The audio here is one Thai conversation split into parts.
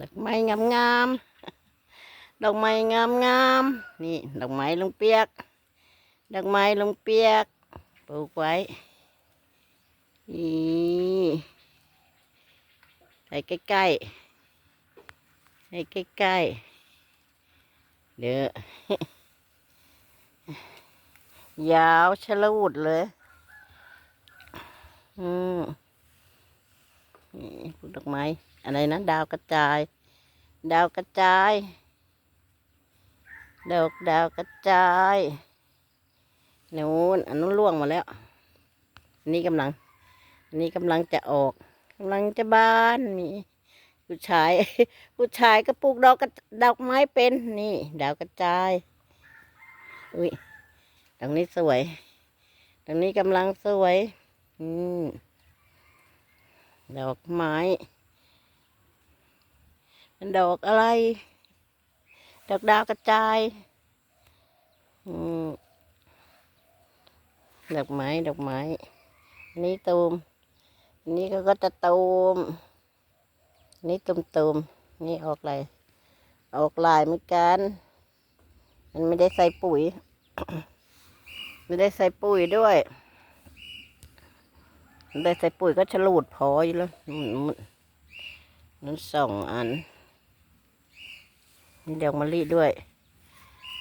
ดอกไม้งามงามๆ ดอกไม้งามงามๆ นี่ ดอกไม้ลงเปียก ดอกไม้ลงเปียก ปลูกไว้ นี่ให้ใกล้ๆให้ใกล้ๆ เด้อยาวชะลูดเลย อืม ปลูกดอกไม้ อะไรนะ ดาวกระจาย ดาวกระจาย ดอกดาวกระจายนู้นอันนู้นล่วงมาแล้ว อันนี้กำลัง อันนี้กำลังจะออกกำลังจะบานนี่ผู้ชาย ผู้ชายก็ปลูกดอกดอกไม้เป็นนี่ ดาวกระจาย อุ้ยตรงนี้สวย ตรงนี้กำลังสวย อืม ดอกไม้เป็นดอกอะไร ดอกดาวกระจายอืมดอกไม้ ดอกไม้ อันนี้ตูม อันนี้ก็ก็จะตูม อันนี้ตูมตูม นี่ออกลายออกลายเหมือนกัน มันไม่ได้ใส่ปุ๋ย ไม่ได้ใส่ปุ๋ยด้วย ได้ใส่ปุ๋ยก็ฉลูดพออยู่แล้วนู่นนู่นนั่นสองอัน นี่ดอกมะลิด้วย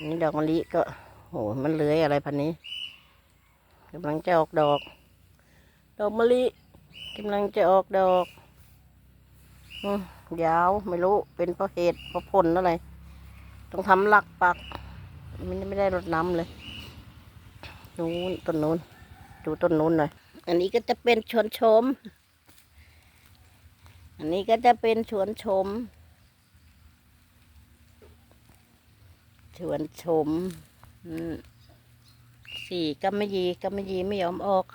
นี่ดอกมะลิก็โหมันเลื้อยอะไรพันนี้กำลังจะออกดอก ดอกมะลิกำลังจะออกดอกอืมยาวไม่รู้เป็นเพราะเหตุเพราะผลอะไร ต้องทำหลักปักไม่ได้ไม่ได้รดน้ำเลยนู้นต้นนู้นดูต้นนู้นหน่อย อันนี้ก็จะเป็นชวนชม อันนี้ก็จะเป็นชวนชม ชวนชมสี่กำมะหยี่กำมะหยี่ไม่ยอมออก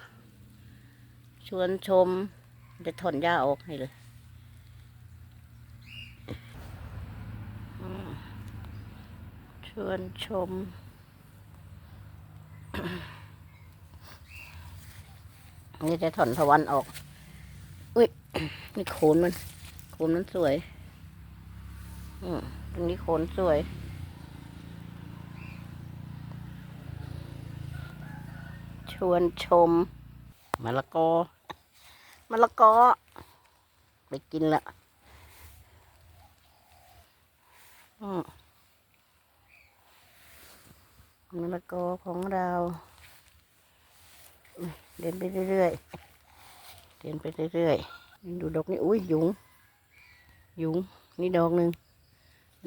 ชวนชมจะถอนหญ้าออกให้เลยชวนชม นี่จะถอนทวันออก อุ้ย นี่โคนมัน โคนมันสวย อืมตรงนี้โคนสวย ชวนชมมะละกอมะละกอ ไปกินละอืมมะละกอของเราอุ๊ย เดินไปเรื่อยๆ เดินไปเรื่อยๆ ดูดอกนี่อุ้ยยุง ยุง นี่ดอกหนึ่ง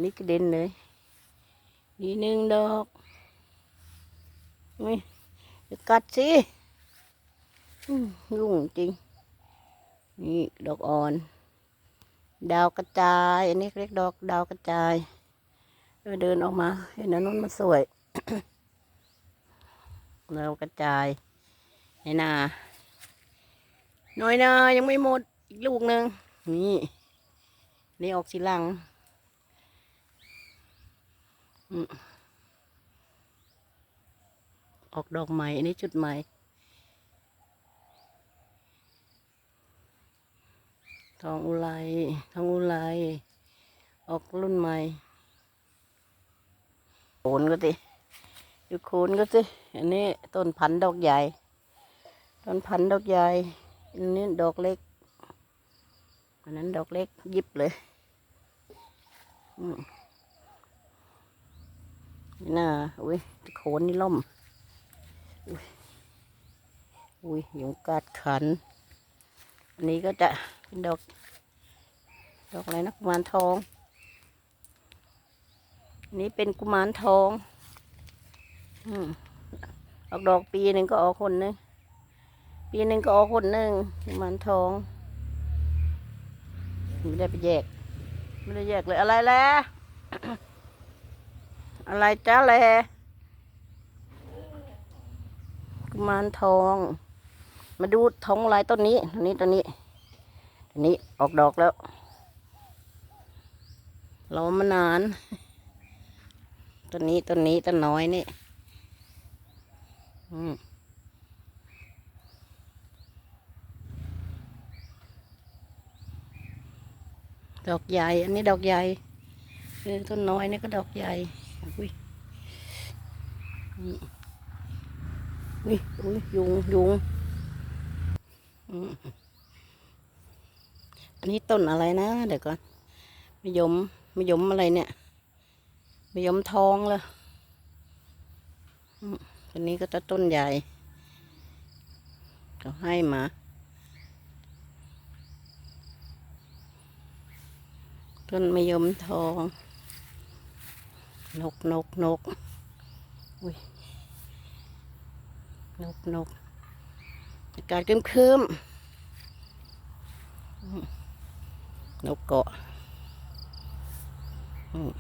นี่กระเด็นเลย นี่หนึ่งดอกอุ้ยจะกัดสิยุ่งจริง นี่ดอกอ่อน ดาวกระจาย อันนี้เรียกดอกดาวกระจาย เดินออกมา เห็นอันนู้นมันสวย ดาวกระจาย ในนาน้อยนายังไม่หมดอีกลูกหนึ่งนี่นี่ออกสีหลังออกดอกใหม่อันนี้จุดใหม่ทองอุไรทองอุไรออกรุ่นใหม่โคนก็สิดูโคนก็สิอันนี้ต้นพันธุ์ดอกใหญ่ ต้นพันธุ์ดอกใหญ่อันนี้ดอกเล็ก อันนั้นดอกเล็กยิบเลยนี่น่าอุ้ยโคนนี่ล่มอุ้ยยุงกัดขัน อันนี้ก็จะเป็นดอก ดอกอะไรนะกุมารทอง อันนี้เป็นกุมารทอง อืมออกดอกปีหนึ่งก็ออกคนหนึง ปีหนึ่งก็ออกคนหนึ่งมารทองไม่ได้ไปแยก ไม่ได้แยกเลยอะไรแล้วอะไรจ้าแลกุมารทอง มาดูทองลายต้นนี้ต้นนี้ต้นนี้ต้นนี้ออกดอกแล้วรอมานานต้นนี้ต้นนี้ต้นน้อยนี่ อืม ดอกใหญ่ อันนี้ดอกใหญ่เออต้นน้อยนี่ก็ดอกใหญ่ อุ้ย อุ้ยอุ้ยยุงยุงอันนี้ต้นอะไรนะ เดี๋ยวก่อนมะยมมะยมอะไรเนี่ยมะยมทองเลยอืมอันนี้ก็จะต้นใหญ่เขาให้มา ต้นมะยมทอง นกนกนกอุ้ยนกนกอากาศคืมคืมนกเกาะ อืม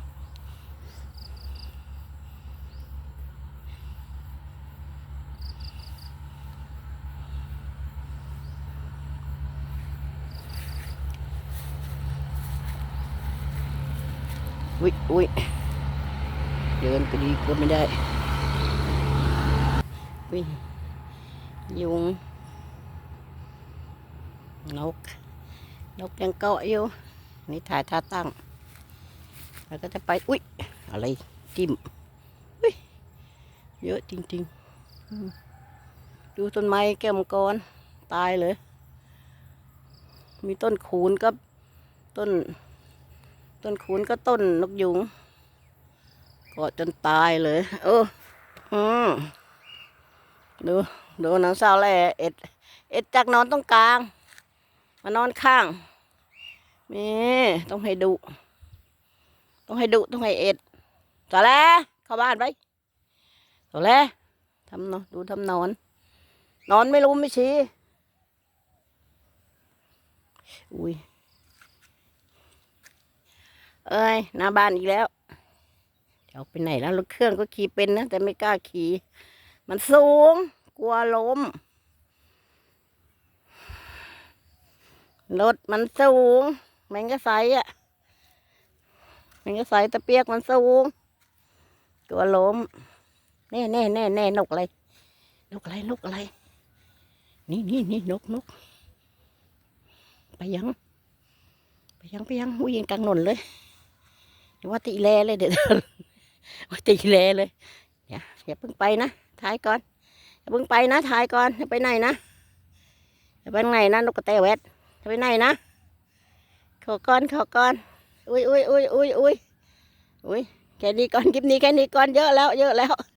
อุ้ยอุ้ยเดินไปดีก็ไม่ได้อุ้ยยุงนก นกยังเกาะอยู่ นี่ถ่ายท่าตั้ง แล้วก็จะไป อุ๊ยอะไรจิ้มอุ๊ยเยอะจริงๆ ดูต้นไม้แก้วมังกร ตายเลย มีต้นคูนกับต้น ต้นคูนก็ต้นนกยุงกาะจนตายเลย เอออืมดูดูนางสาวแล่เอ็ด เอ็ดจากนอนตรงกลาง มานอนข้างนี่ต้องให้ดุ ต้องให้ดุ ต้องให้เอ็ดต่อแล้วเข้าบ้านไปต่อแล้วทำนอนดูทำนอน นอนไม่รู้ไม่ชี้อุ้ย เอ้ยหน้าบ้านอีกแล้วจะเอาไปไหนแล้วรถเครื่องก็ขี่เป็นนะแต่ไม่กล้าขี่มันสูง กลัวล้มรถมันสูงแมงกะไซอะแมงกะไซตะเปียกมันสูงตัวล้มแน่แน่แน่แน่นกอะไรนกอะไรนกอะไร นี่นี่นี่นกนกไปยัง ไปยังไปยังวิ่งกลางนนเลย ว่าตีแลเลยเดี๋ยวว่าตีแลเลยอย่าอย่าเพิ่งไปนะถ่ายก่อนอย่าเพิ่งไปนะถ่ายก่อนอย่าไปไหนนะอย่าไปไหนนะนกกระแตแวดจะไปไหนนะขอก่อนขอก่อนอุ้ยอุ้ยอุ้ยอุ้ยอุ้ยอุ้ยแค่นี้ก่อนคลิปนี้แค่นี้ก่อนเยอะแล้ว เยอะแล้ว